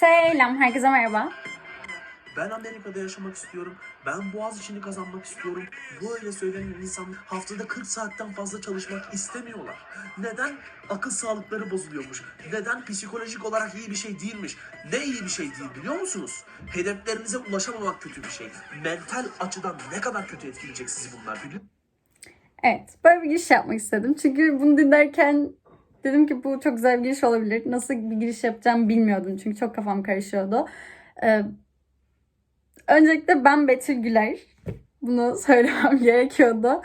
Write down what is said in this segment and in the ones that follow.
Selam, herkese merhaba. Ben Amerika'da yaşamak istiyorum. Ben boğaz içini kazanmak istiyorum. Böyle söyleyen insan haftada 40 saatten fazla çalışmak istemiyorlar. Neden? Akıl sağlıkları bozuluyormuş. Neden? Psikolojik olarak iyi bir şey değilmiş. Ne iyi bir şey değil biliyor musunuz? Hedeflerinize ulaşamamak kötü bir şey. Mental açıdan ne kadar kötü etkileyecek sizi bunlar biliyor Evet, böyle bir giriş yapmak istedim. Çünkü bunu dinlerken dedim ki bu çok güzel bir giriş olabilir. Nasıl bir giriş yapacağım bilmiyordum çünkü çok kafam karışıyordu. Ee, öncelikle ben Betül Güler. Bunu söylemem gerekiyordu.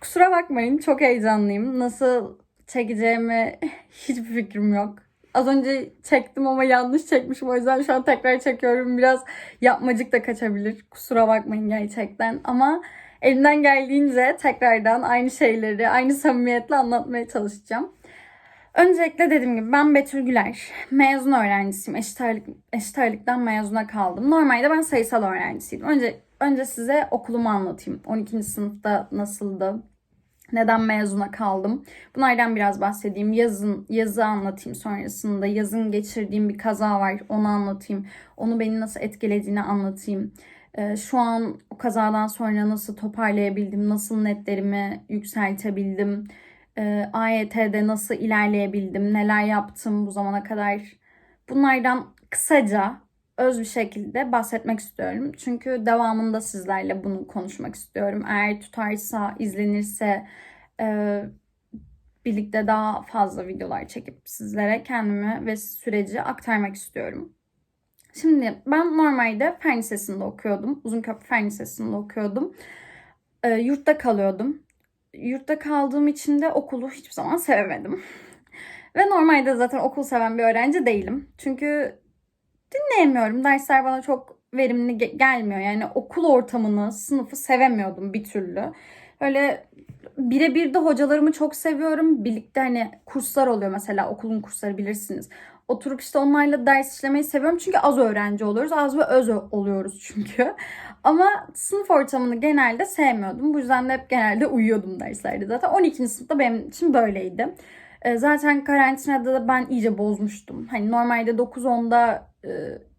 Kusura bakmayın, çok heyecanlıyım. Nasıl çekeceğimi hiçbir fikrim yok. Az önce çektim ama yanlış çekmişim. O yüzden şu an tekrar çekiyorum. Biraz yapmacık da kaçabilir. Kusura bakmayın gerçekten. Ama elimden geldiğince tekrardan aynı şeyleri aynı samimiyetle anlatmaya çalışacağım. Öncelikle dediğim gibi ben Betül Güler. Mezun öğrencisiyim. Eşit, ağırlık, eşit ağırlıktan mezuna kaldım. Normalde ben sayısal öğrencisiydim. Önce önce size okulumu anlatayım. 12. sınıfta nasıldı? Neden mezuna kaldım? Bunlardan biraz bahsedeyim. Yazın yazı anlatayım sonrasında. Yazın geçirdiğim bir kaza var. Onu anlatayım. Onu beni nasıl etkilediğini anlatayım. Ee, şu an o kazadan sonra nasıl toparlayabildim? Nasıl netlerimi yükseltebildim? Ee, AYT'de nasıl ilerleyebildim? Neler yaptım bu zamana kadar? Bunlardan kısaca öz bir şekilde bahsetmek istiyorum. Çünkü devamında sizlerle bunu konuşmak istiyorum. Eğer tutarsa, izlenirse e, birlikte daha fazla videolar çekip sizlere kendimi ve süreci aktarmak istiyorum. Şimdi ben normalde Fen Lisesi'nde okuyordum. Uzunköprü Fen Lisesi'nde okuyordum. E, yurtta kalıyordum. Yurtta kaldığım için de okulu hiçbir zaman sevemedim. Ve normalde zaten okul seven bir öğrenci değilim. Çünkü dinleyemiyorum. Dersler bana çok verimli ge- gelmiyor. Yani okul ortamını, sınıfı sevemiyordum bir türlü. Öyle birebir de hocalarımı çok seviyorum. Birlikte hani kurslar oluyor mesela okulun kursları bilirsiniz. Oturup işte onlarla ders işlemeyi seviyorum. Çünkü az öğrenci oluyoruz. Az ve öz oluyoruz çünkü. Ama sınıf ortamını genelde sevmiyordum. Bu yüzden de hep genelde uyuyordum derslerde zaten. 12. sınıfta benim için böyleydi. E, Zaten karantinada da ben iyice bozmuştum. Hani normalde 9-10'da e,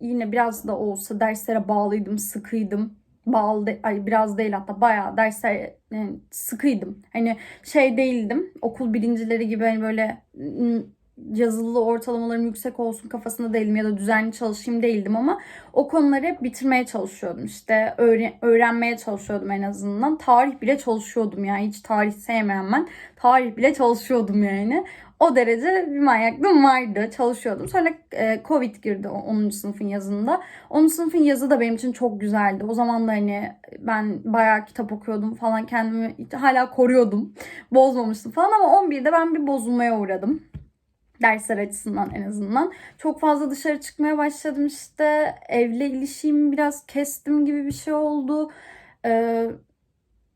yine biraz da olsa derslere bağlıydım, sıkıydım. Bağlı, de- ay biraz değil hatta bayağı dersler yani sıkıydım. Hani şey değildim. Okul birincileri gibi hani böyle mm, yazılı ortalamalarım yüksek olsun kafasında değilim ya da düzenli çalışayım değildim ama o konuları hep bitirmeye çalışıyordum. İşte öğre- öğrenmeye çalışıyordum en azından. Tarih bile çalışıyordum yani hiç tarih sevmeyen ben. Tarih bile çalışıyordum yani. O derece bir manyaklığım vardı. Çalışıyordum. Sonra e, Covid girdi o 10. sınıfın yazında. 10. sınıfın yazı da benim için çok güzeldi. O zaman da hani ben bayağı kitap okuyordum falan kendimi hala koruyordum. Bozmamıştım falan ama 11'de ben bir bozulmaya uğradım. Dersler açısından en azından. Çok fazla dışarı çıkmaya başladım işte. Evle ilişkimi biraz kestim gibi bir şey oldu. Ee,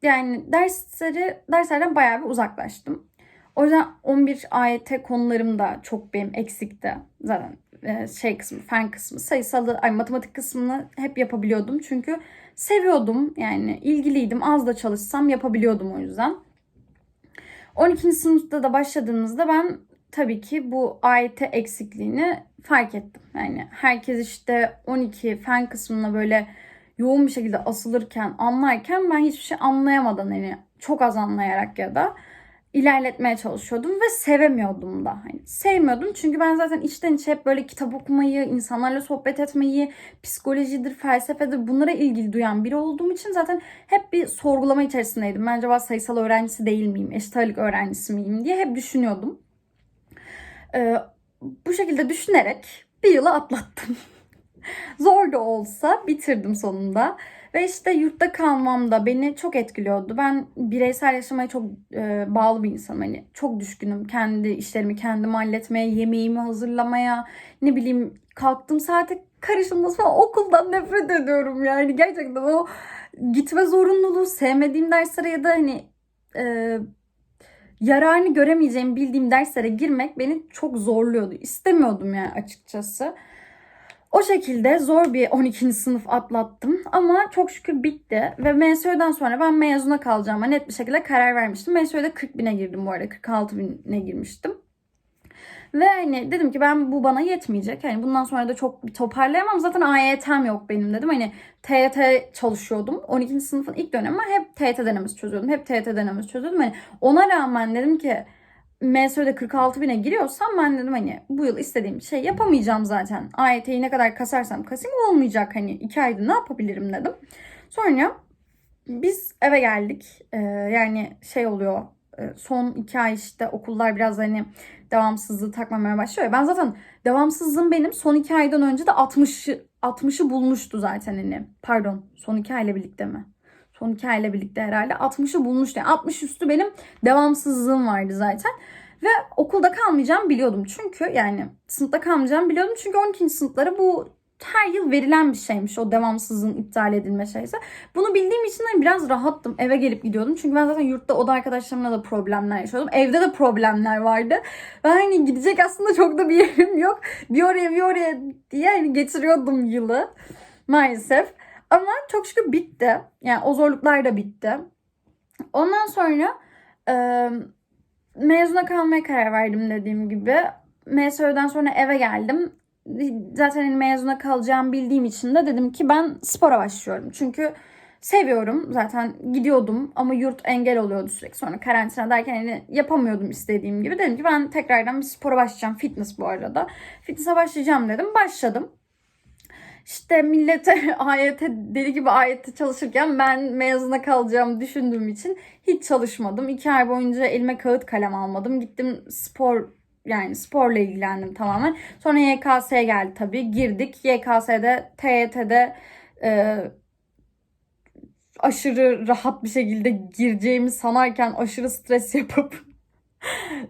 yani dersleri derslerden bayağı bir uzaklaştım. O yüzden 11 AYT konularım da çok benim eksikti. Zaten e, şey kısmı, fen kısmı, sayısalı, ay matematik kısmını hep yapabiliyordum. Çünkü seviyordum yani ilgiliydim. Az da çalışsam yapabiliyordum o yüzden. 12. sınıfta da başladığımızda ben tabii ki bu AYT eksikliğini fark ettim. Yani herkes işte 12 fen kısmına böyle yoğun bir şekilde asılırken, anlarken ben hiçbir şey anlayamadan hani çok az anlayarak ya da ilerletmeye çalışıyordum ve sevemiyordum da. Hani sevmiyordum çünkü ben zaten içten içe hep böyle kitap okumayı, insanlarla sohbet etmeyi, psikolojidir, felsefedir bunlara ilgili duyan biri olduğum için zaten hep bir sorgulama içerisindeydim. Ben acaba sayısal öğrencisi değil miyim, eşit öğrencisi miyim diye hep düşünüyordum. Ee, bu şekilde düşünerek bir yılı atlattım. Zor da olsa bitirdim sonunda. Ve işte yurtta kalmam da beni çok etkiliyordu. Ben bireysel yaşamaya çok e, bağlı bir insanım. Hani çok düşkünüm. Kendi işlerimi kendim halletmeye, yemeğimi hazırlamaya, ne bileyim kalktığım saate karışılması falan okuldan nefret ediyorum yani. Gerçekten o gitme zorunluluğu, sevmediğim derslere ya da hani e, yararını göremeyeceğim bildiğim derslere girmek beni çok zorluyordu. İstemiyordum yani açıkçası. O şekilde zor bir 12. sınıf atlattım ama çok şükür bitti ve MSÖ'den sonra ben mezuna kalacağıma net bir şekilde karar vermiştim. MSÖ'de 40 bine girdim bu arada 46 bine girmiştim. Ve hani dedim ki ben bu bana yetmeyecek. Hani bundan sonra da çok toparlayamam. Zaten AYT'm yok benim dedim. Hani TYT çalışıyordum. 12. sınıfın ilk dönemi hep TYT denemesi çözüyordum. Hep TYT denemesi çözüyordum. Hani ona rağmen dedim ki MSÖ'de 46 bine giriyorsam ben dedim hani bu yıl istediğim şey yapamayacağım zaten. AYT'yi ne kadar kasarsam kasayım olmayacak hani iki ayda ne yapabilirim dedim. Sonra biz eve geldik. Ee, yani şey oluyor son iki ay işte okullar biraz hani devamsızlığı takmamaya başlıyor. ya. Ben zaten devamsızlığım benim son iki aydan önce de 60'ı 60'ı bulmuştu zaten hani. Pardon son iki ayla birlikte mi? Son iki ayla birlikte herhalde 60'ı bulmuştu. Yani 60 üstü benim devamsızlığım vardı zaten. Ve okulda kalmayacağım biliyordum. Çünkü yani sınıfta kalmayacağım biliyordum. Çünkü 12. sınıflara bu her yıl verilen bir şeymiş o devamsızlığın iptal edilme şeyse. Bunu bildiğim için de biraz rahattım. Eve gelip gidiyordum. Çünkü ben zaten yurtta oda arkadaşlarımla da problemler yaşıyordum. Evde de problemler vardı. Ve hani gidecek aslında çok da bir yerim yok. Bir oraya bir oraya diye hani geçiriyordum yılı. Maalesef. Ama çok şükür bitti. Yani o zorluklar da bitti. Ondan sonra e, mezuna kalmaya karar verdim dediğim gibi. MSÖ'den sonra eve geldim. Zaten hani mezuna kalacağımı bildiğim için de dedim ki ben spora başlıyorum. Çünkü seviyorum. Zaten gidiyordum ama yurt engel oluyordu sürekli. Sonra karantina derken hani yapamıyordum istediğim gibi. Dedim ki ben tekrardan bir spora başlayacağım. Fitness bu arada. Fitness'a başlayacağım dedim. Başladım. İşte millete AYT deli gibi AYT çalışırken ben mezuna kalacağımı düşündüğüm için hiç çalışmadım. İki ay boyunca elime kağıt kalem almadım. Gittim spor yani sporla ilgilendim tamamen. Sonra YKS geldi tabii. Girdik. YKS'de, TYT'de e, aşırı rahat bir şekilde gireceğimi sanarken aşırı stres yapıp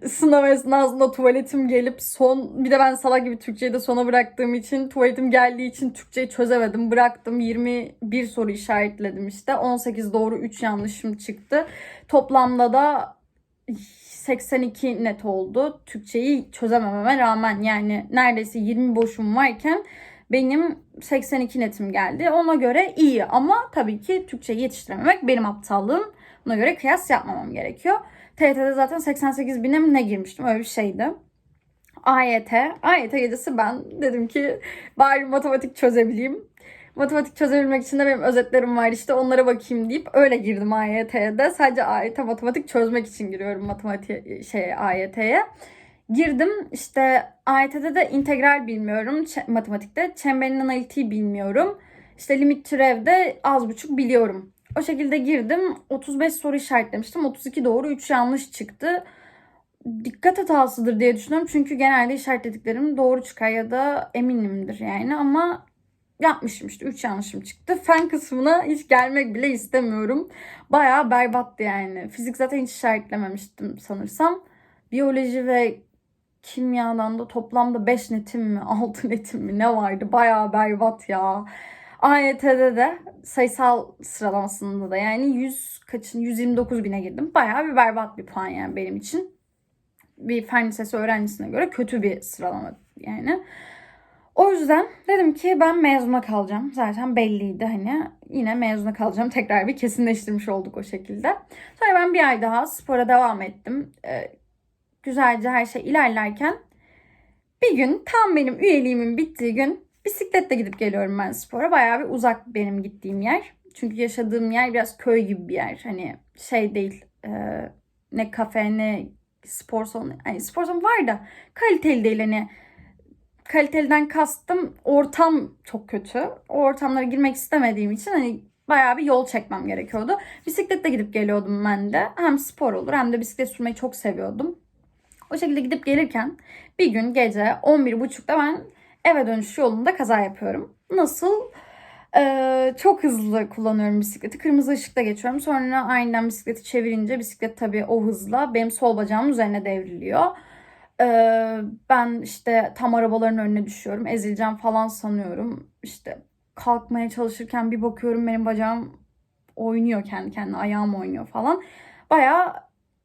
sınav esnasında tuvaletim gelip son bir de ben salak gibi Türkçeyi de sona bıraktığım için tuvaletim geldiği için Türkçeyi çözemedim. Bıraktım 21 soru işaretledim işte. 18 doğru 3 yanlışım çıktı. Toplamda da 82 net oldu. Türkçeyi çözemememe rağmen yani neredeyse 20 boşum varken benim 82 netim geldi. Ona göre iyi ama tabii ki Türkçeyi yetiştirememek benim aptallığım. Buna göre kıyas yapmamam gerekiyor. TYT'de zaten 88 bine ne girmiştim öyle bir şeydi. AYT. AYT gecesi ben dedim ki bari matematik çözebileyim. Matematik çözebilmek için de benim özetlerim var işte onlara bakayım deyip öyle girdim AYT'ye de. Sadece AYT matematik çözmek için giriyorum matematik şey AYT'ye. Girdim işte AYT'de de integral bilmiyorum ç- matematikte. Çemberin analitiği bilmiyorum. İşte limit türevde az buçuk biliyorum. O şekilde girdim. 35 soru işaretlemiştim. 32 doğru 3 yanlış çıktı. Dikkat hatasıdır diye düşünüyorum. Çünkü genelde işaretlediklerim doğru çıkar ya da eminimdir yani. Ama yapmışım işte 3 yanlışım çıktı. Fen kısmına hiç gelmek bile istemiyorum. Bayağı berbattı yani. Fizik zaten hiç işaretlememiştim sanırsam. Biyoloji ve kimyadan da toplamda 5 netim mi 6 netim mi ne vardı. Bayağı berbat ya. AYT'de de sayısal sıralamasında da yani 100 kaçın 129 bine girdim. Bayağı bir berbat bir puan yani benim için. Bir fen lisesi öğrencisine göre kötü bir sıralama yani. O yüzden dedim ki ben mezuna kalacağım. Zaten belliydi hani. Yine mezuna kalacağım. Tekrar bir kesinleştirmiş olduk o şekilde. Sonra ben bir ay daha spora devam ettim. Ee, güzelce her şey ilerlerken bir gün tam benim üyeliğimin bittiği gün bisikletle gidip geliyorum ben spora. Bayağı bir uzak benim gittiğim yer. Çünkü yaşadığım yer biraz köy gibi bir yer. Hani şey değil e, ne kafe ne spor salonu. Hani spor salonu var da kaliteli değil hani kaliteliden kastım ortam çok kötü. O ortamlara girmek istemediğim için hani bayağı bir yol çekmem gerekiyordu. Bisikletle gidip geliyordum ben de. Hem spor olur hem de bisiklet sürmeyi çok seviyordum. O şekilde gidip gelirken bir gün gece 11.30'da ben eve dönüş yolunda kaza yapıyorum. Nasıl? Ee, çok hızlı kullanıyorum bisikleti. Kırmızı ışıkta geçiyorum. Sonra aniden bisikleti çevirince bisiklet tabii o hızla benim sol bacağımın üzerine devriliyor. Ee, ben işte tam arabaların önüne düşüyorum. Ezileceğim falan sanıyorum. İşte kalkmaya çalışırken bir bakıyorum benim bacağım oynuyor kendi kendine. Ayağım oynuyor falan. Bayağı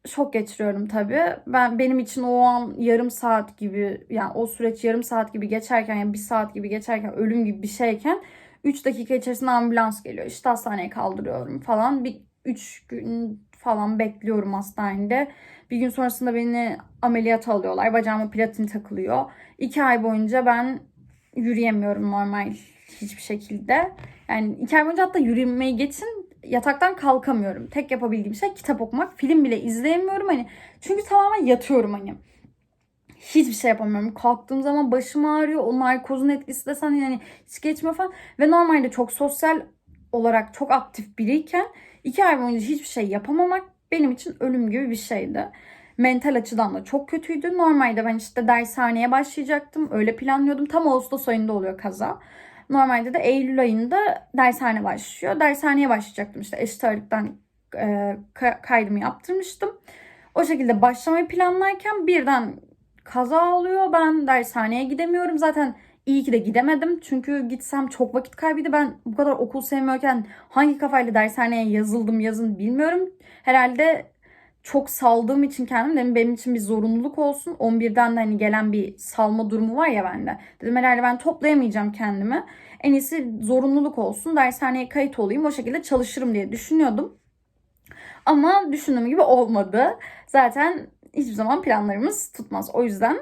şok geçiriyorum tabii. Ben benim için o an yarım saat gibi yani o süreç yarım saat gibi geçerken yani bir saat gibi geçerken ölüm gibi bir şeyken 3 dakika içerisinde ambulans geliyor. İşte hastaneye kaldırıyorum falan. Bir 3 gün falan bekliyorum hastanede. Bir gün sonrasında beni ameliyat alıyorlar. Bacağıma platin takılıyor. İki ay boyunca ben yürüyemiyorum normal hiçbir şekilde. Yani iki ay boyunca hatta yürümeyi geçin yataktan kalkamıyorum. Tek yapabildiğim şey kitap okumak. Film bile izleyemiyorum hani. Çünkü tamamen yatıyorum hani. Hiçbir şey yapamıyorum. Kalktığım zaman başım ağrıyor. O narkozun etkisi desen yani hiç geçmiyor falan. Ve normalde çok sosyal olarak çok aktif biriyken iki ay boyunca hiçbir şey yapamamak benim için ölüm gibi bir şeydi. Mental açıdan da çok kötüydü. Normalde ben işte dershaneye başlayacaktım. Öyle planlıyordum. Tam Ağustos ayında oluyor kaza. Normalde de Eylül ayında dershane başlıyor. Dershaneye başlayacaktım işte eşit ağırlıktan e, ka- kaydımı yaptırmıştım. O şekilde başlamayı planlarken birden kaza oluyor. Ben dershaneye gidemiyorum. Zaten iyi ki de gidemedim. Çünkü gitsem çok vakit kaybıydı. Ben bu kadar okul sevmiyorken hangi kafayla dershaneye yazıldım yazın bilmiyorum. Herhalde çok saldığım için kendim dedim benim için bir zorunluluk olsun. 11'den de hani gelen bir salma durumu var ya bende. Dedim herhalde ben toplayamayacağım kendimi. En iyisi zorunluluk olsun. Dershaneye kayıt olayım. O şekilde çalışırım diye düşünüyordum. Ama düşündüğüm gibi olmadı. Zaten hiçbir zaman planlarımız tutmaz. O yüzden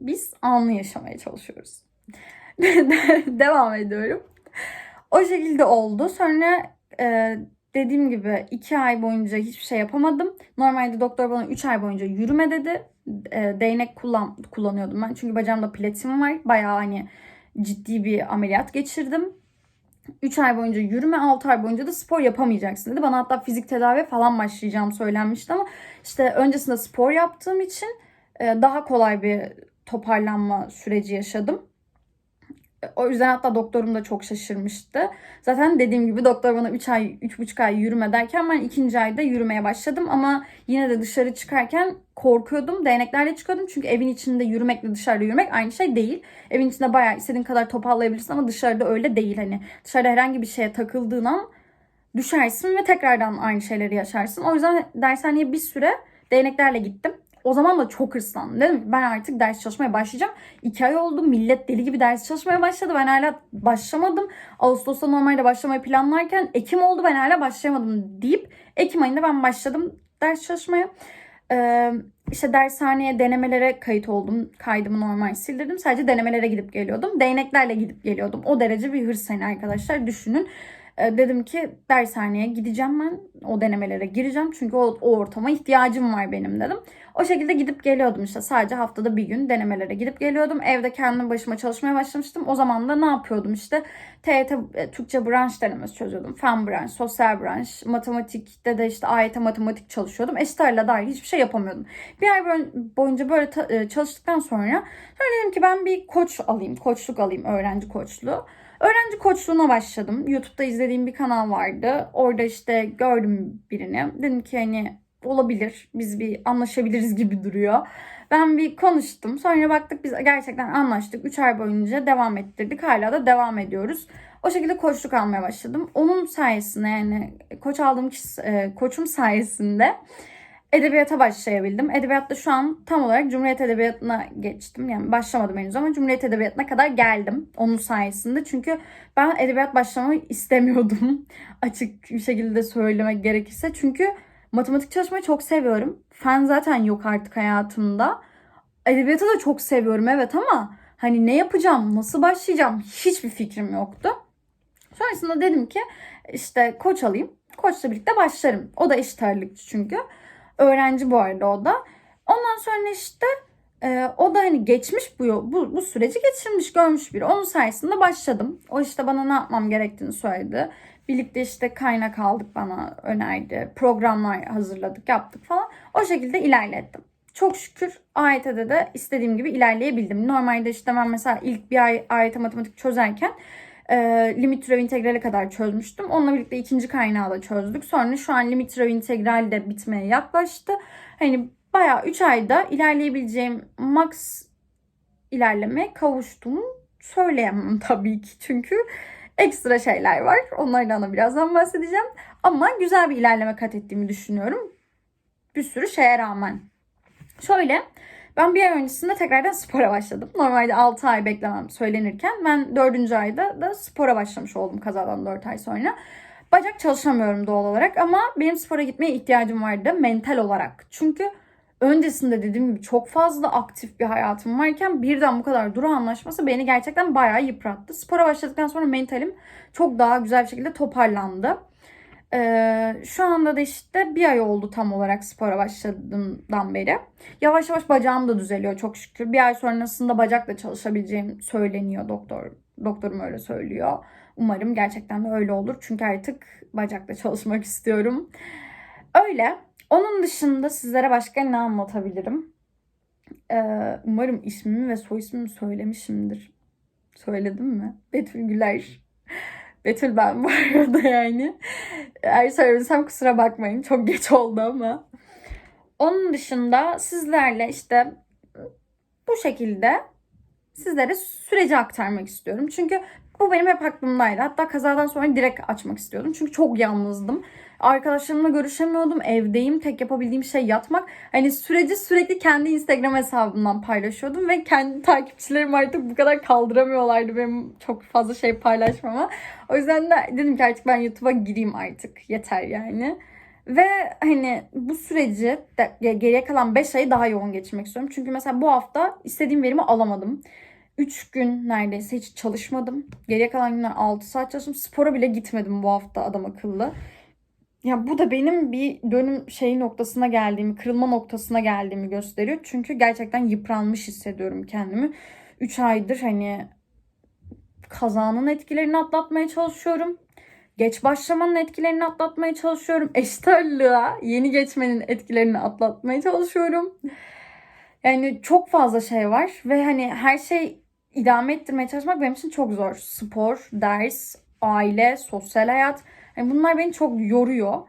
biz anlı yaşamaya çalışıyoruz. Devam ediyorum. O şekilde oldu. Sonra e, dediğim gibi iki ay boyunca hiçbir şey yapamadım. Normalde doktor bana üç ay boyunca yürüme dedi. E, değnek kullan, kullanıyordum ben. Çünkü bacağımda platin var. Bayağı hani ciddi bir ameliyat geçirdim. 3 ay boyunca yürüme, 6 ay boyunca da spor yapamayacaksın dedi. Bana hatta fizik tedavi falan başlayacağım söylenmişti ama işte öncesinde spor yaptığım için e, daha kolay bir toparlanma süreci yaşadım. O yüzden hatta doktorum da çok şaşırmıştı. Zaten dediğim gibi doktor bana 3 ay, 3,5 ay yürüme derken ben ikinci ayda yürümeye başladım. Ama yine de dışarı çıkarken korkuyordum. Değneklerle çıkıyordum. Çünkü evin içinde yürümekle dışarıda yürümek aynı şey değil. Evin içinde bayağı istediğin kadar toparlayabilirsin ama dışarıda öyle değil. Hani dışarıda herhangi bir şeye takıldığın an düşersin ve tekrardan aynı şeyleri yaşarsın. O yüzden dershaneye bir süre değneklerle gittim. O zaman da çok hırslandım. Dedim ki ben artık ders çalışmaya başlayacağım. İki ay oldu. Millet deli gibi ders çalışmaya başladı. Ben hala başlamadım. Ağustos'ta normalde başlamayı planlarken Ekim oldu. Ben hala başlayamadım deyip Ekim ayında ben başladım ders çalışmaya. Ee, işte dershaneye denemelere kayıt oldum. Kaydımı normal sildirdim. Sadece denemelere gidip geliyordum. Değneklerle gidip geliyordum. O derece bir hırs hani arkadaşlar düşünün. Ee, dedim ki dershaneye gideceğim ben. O denemelere gireceğim. Çünkü o, o ortama ihtiyacım var benim dedim. O şekilde gidip geliyordum işte. Sadece haftada bir gün denemelere gidip geliyordum. Evde kendim başıma çalışmaya başlamıştım. O zaman da ne yapıyordum işte. TYT e, Türkçe branş denemesi çözüyordum. Fen branş, sosyal branş, matematikte de işte AYT matematik çalışıyordum. Eşit ağırlığa dair hiçbir şey yapamıyordum. Bir ay boy- boyunca böyle e, çalıştıktan sonra sonra dedim ki ben bir koç alayım. Koçluk alayım. Öğrenci koçluğu. Öğrenci koçluğuna başladım. YouTube'da izlediğim bir kanal vardı. Orada işte gördüm birini. Dedim ki hani olabilir. Biz bir anlaşabiliriz gibi duruyor. Ben bir konuştum. Sonra baktık biz gerçekten anlaştık. 3 ay boyunca devam ettirdik. Hala da devam ediyoruz. O şekilde koçluk almaya başladım. Onun sayesinde yani koç aldığım kişi, e, koçum sayesinde edebiyata başlayabildim. Edebiyatta şu an tam olarak Cumhuriyet Edebiyatı'na geçtim. Yani başlamadım henüz ama Cumhuriyet Edebiyatı'na kadar geldim onun sayesinde. Çünkü ben edebiyat başlamayı istemiyordum. Açık bir şekilde söylemek gerekirse. Çünkü matematik çalışmayı çok seviyorum. Fen zaten yok artık hayatımda. Edebiyatı da çok seviyorum evet ama hani ne yapacağım, nasıl başlayacağım hiçbir fikrim yoktu. Sonrasında dedim ki işte koç alayım. Koçla birlikte başlarım. O da eşit ağırlıkçı çünkü. Öğrenci bu arada o da. Ondan sonra işte e, o da hani geçmiş bu, bu, bu süreci geçirmiş, görmüş biri. Onun sayesinde başladım. O işte bana ne yapmam gerektiğini söyledi. Birlikte işte kaynak aldık bana önerdi. Programlar hazırladık, yaptık falan. O şekilde ilerlettim. Çok şükür AYT'de de istediğim gibi ilerleyebildim. Normalde işte ben mesela ilk bir ay AYT matematik çözerken e, limit türev integrale kadar çözmüştüm. Onunla birlikte ikinci kaynağı da çözdük. Sonra şu an limit türev integral de bitmeye yaklaştı. Hani bayağı 3 ayda ilerleyebileceğim max ilerleme kavuştuğumu söyleyemem tabii ki. Çünkü ekstra şeyler var. Onlardan da birazdan bahsedeceğim. Ama güzel bir ilerleme kat ettiğimi düşünüyorum. Bir sürü şeye rağmen. Şöyle ben bir ay öncesinde tekrardan spora başladım. Normalde 6 ay beklemem söylenirken ben 4. ayda da spora başlamış oldum kazadan 4 ay sonra. Bacak çalışamıyorum doğal olarak ama benim spora gitmeye ihtiyacım vardı mental olarak. Çünkü öncesinde dediğim gibi çok fazla aktif bir hayatım varken birden bu kadar duru anlaşması beni gerçekten bayağı yıprattı. Spora başladıktan sonra mentalim çok daha güzel bir şekilde toparlandı. Ee, şu anda da işte bir ay oldu tam olarak spora başladığımdan beri. Yavaş yavaş bacağım da düzeliyor çok şükür. Bir ay sonrasında bacakla çalışabileceğim söyleniyor doktor. Doktorum öyle söylüyor. Umarım gerçekten de öyle olur. Çünkü artık bacakla çalışmak istiyorum. Öyle. Onun dışında sizlere başka ne anlatabilirim? Ee, umarım ismimi ve soy ismimi söylemişimdir. Söyledim mi? Betül Güler. Betül ben bu arada yani. Eğer söylemesem kusura bakmayın. Çok geç oldu ama. Onun dışında sizlerle işte bu şekilde sizlere süreci aktarmak istiyorum. Çünkü bu benim hep aklımdaydı. Hatta kazadan sonra direkt açmak istiyordum. Çünkü çok yalnızdım. Arkadaşlarımla görüşemiyordum. Evdeyim. Tek yapabildiğim şey yatmak. Hani süreci sürekli kendi Instagram hesabımdan paylaşıyordum. Ve kendi takipçilerim artık bu kadar kaldıramıyorlardı benim çok fazla şey paylaşmama. O yüzden de dedim ki artık ben YouTube'a gireyim artık. Yeter yani. Ve hani bu süreci geriye kalan 5 ayı daha yoğun geçirmek istiyorum. Çünkü mesela bu hafta istediğim verimi alamadım. 3 gün neredeyse hiç çalışmadım. Geriye kalan günler 6 saat çalıştım. Spora bile gitmedim bu hafta adam akıllı. Ya bu da benim bir dönüm şey noktasına geldiğimi, kırılma noktasına geldiğimi gösteriyor. Çünkü gerçekten yıpranmış hissediyorum kendimi. 3 aydır hani kazanın etkilerini atlatmaya çalışıyorum. Geç başlamanın etkilerini atlatmaya çalışıyorum. Eşit yeni geçmenin etkilerini atlatmaya çalışıyorum. Yani çok fazla şey var ve hani her şey idame ettirmeye çalışmak benim için çok zor. Spor, ders, aile, sosyal hayat. Yani bunlar beni çok yoruyor.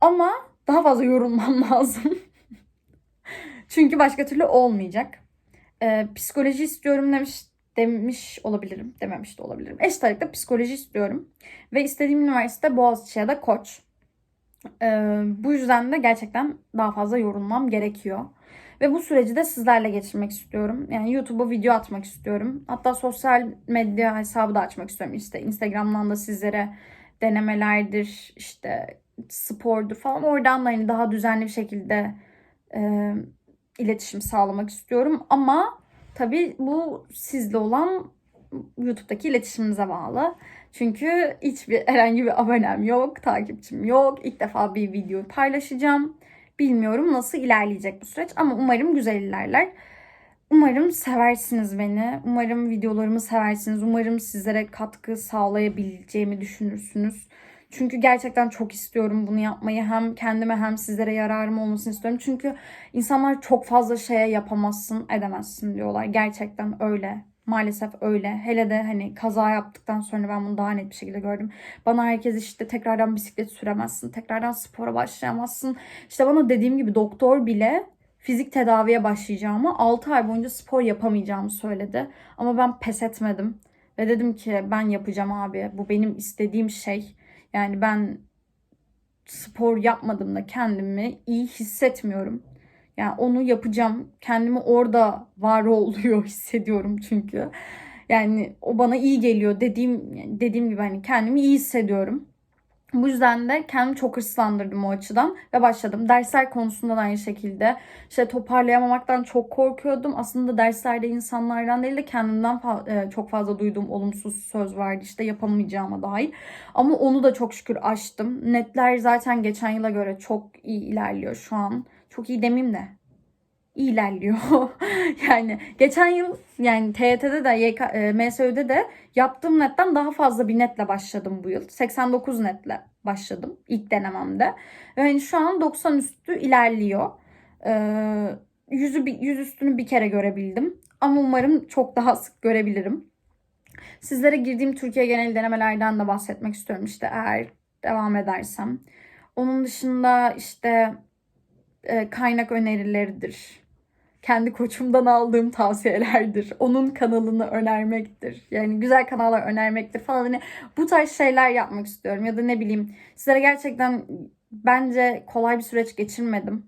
Ama daha fazla yorulmam lazım. Çünkü başka türlü olmayacak. Ee, psikoloji istiyorum demiş demiş olabilirim. Dememiş de olabilirim. Eşit ağırlıkta psikoloji istiyorum. Ve istediğim üniversite Boğaziçi ya da Koç. Ee, bu yüzden de gerçekten daha fazla yorulmam gerekiyor. Ve bu süreci de sizlerle geçirmek istiyorum. Yani YouTube'a video atmak istiyorum. Hatta sosyal medya hesabı da açmak istiyorum. İşte Instagram'dan da sizlere denemelerdir, işte spordur falan. Oradan da hani daha düzenli bir şekilde e, iletişim sağlamak istiyorum. Ama tabii bu sizle olan YouTube'daki iletişimimize bağlı. Çünkü hiçbir herhangi bir abonem yok, takipçim yok. İlk defa bir video paylaşacağım. Bilmiyorum nasıl ilerleyecek bu süreç ama umarım güzel ilerler. Umarım seversiniz beni. Umarım videolarımı seversiniz. Umarım sizlere katkı sağlayabileceğimi düşünürsünüz. Çünkü gerçekten çok istiyorum bunu yapmayı. Hem kendime hem sizlere yararım olmasını istiyorum. Çünkü insanlar çok fazla şeye yapamazsın, edemezsin diyorlar. Gerçekten öyle. Maalesef öyle. Hele de hani kaza yaptıktan sonra ben bunu daha net bir şekilde gördüm. Bana herkes işte tekrardan bisiklet süremezsin, tekrardan spora başlayamazsın. İşte bana dediğim gibi doktor bile fizik tedaviye başlayacağımı, 6 ay boyunca spor yapamayacağımı söyledi. Ama ben pes etmedim. Ve dedim ki ben yapacağım abi. Bu benim istediğim şey. Yani ben spor yapmadığımda kendimi iyi hissetmiyorum. Yani onu yapacağım. Kendimi orada var oluyor hissediyorum çünkü. Yani o bana iyi geliyor dediğim dediğim gibi hani kendimi iyi hissediyorum. Bu yüzden de kendimi çok hırslandırdım o açıdan ve başladım. Dersler konusunda da aynı şekilde. İşte toparlayamamaktan çok korkuyordum. Aslında derslerde insanlardan değil de kendimden fa- e, çok fazla duyduğum olumsuz söz vardı. İşte yapamayacağıma dair. Ama onu da çok şükür aştım. Netler zaten geçen yıla göre çok iyi ilerliyor şu an. Çok iyi demeyeyim de ilerliyor. yani geçen yıl yani TYT'de de YK, e, MSÖ'de de yaptığım netten daha fazla bir netle başladım bu yıl. 89 netle başladım ilk denememde. Ve hani şu an 90 üstü ilerliyor. Ee, yüzü, yüz üstünü bir kere görebildim. Ama umarım çok daha sık görebilirim. Sizlere girdiğim Türkiye genel denemelerden de bahsetmek istiyorum işte eğer devam edersem. Onun dışında işte e, kaynak önerileridir. Kendi koçumdan aldığım tavsiyelerdir. Onun kanalını önermektir. Yani güzel kanallar önermektir falan. Hani bu tarz şeyler yapmak istiyorum. Ya da ne bileyim sizlere gerçekten bence kolay bir süreç geçirmedim.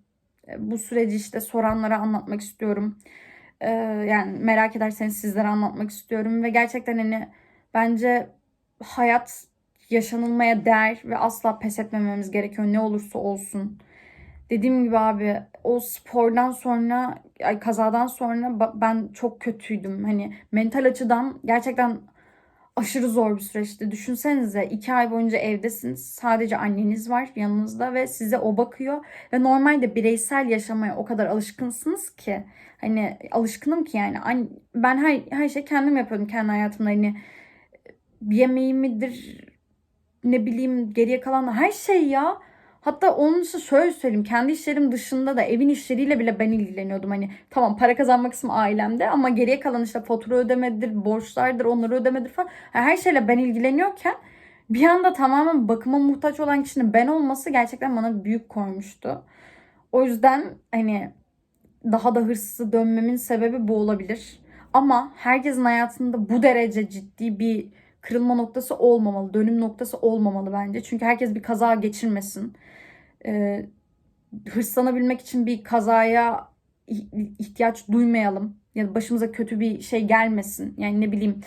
E, Bu süreci işte soranlara anlatmak istiyorum. Ee, yani merak ederseniz sizlere anlatmak istiyorum. Ve gerçekten hani bence hayat yaşanılmaya değer ve asla pes etmememiz gerekiyor ne olursa olsun. Dediğim gibi abi o spordan sonra ay kazadan sonra ben çok kötüydüm. Hani mental açıdan gerçekten aşırı zor bir süreçti. Düşünsenize iki ay boyunca evdesiniz. Sadece anneniz var yanınızda ve size o bakıyor. Ve normalde bireysel yaşamaya o kadar alışkınsınız ki. Hani alışkınım ki yani. An- Ben her, her şeyi kendim yapıyordum kendi hayatımda. Hani yemeğimidir ne bileyim geriye kalan her şey ya. Hatta onun için şöyle söyleyeyim. Kendi işlerim dışında da evin işleriyle bile ben ilgileniyordum. Hani tamam para kazanma kısmı ailemde ama geriye kalan işte fatura ödemedir, borçlardır, onları ödemedir falan. Yani her şeyle ben ilgileniyorken bir anda tamamen bakıma muhtaç olan kişinin ben olması gerçekten bana büyük koymuştu. O yüzden hani daha da hırslı dönmemin sebebi bu olabilir. Ama herkesin hayatında bu derece ciddi bir kırılma noktası olmamalı, dönüm noktası olmamalı bence. Çünkü herkes bir kaza geçirmesin. Ee, hırslanabilmek için bir kazaya ih- ihtiyaç duymayalım. Ya da başımıza kötü bir şey gelmesin. Yani ne bileyim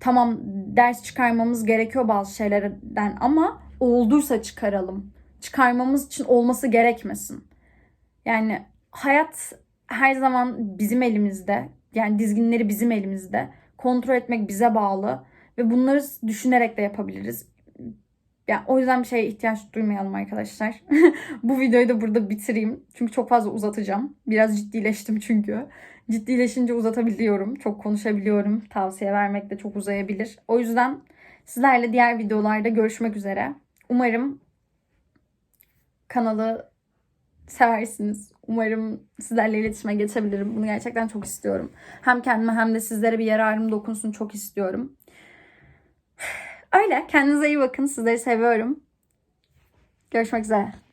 tamam ders çıkarmamız gerekiyor bazı şeylerden ama olduysa çıkaralım. Çıkarmamız için olması gerekmesin. Yani hayat her zaman bizim elimizde. Yani dizginleri bizim elimizde. Kontrol etmek bize bağlı. Ve bunları düşünerek de yapabiliriz. Yani o yüzden bir şeye ihtiyaç duymayalım arkadaşlar. Bu videoyu da burada bitireyim. Çünkü çok fazla uzatacağım. Biraz ciddileştim çünkü. Ciddileşince uzatabiliyorum. Çok konuşabiliyorum. Tavsiye vermek de çok uzayabilir. O yüzden sizlerle diğer videolarda görüşmek üzere. Umarım kanalı seversiniz. Umarım sizlerle iletişime geçebilirim. Bunu gerçekten çok istiyorum. Hem kendime hem de sizlere bir yararım dokunsun çok istiyorum. Öyle. Kendinize iyi bakın. Sizleri seviyorum. Görüşmek üzere.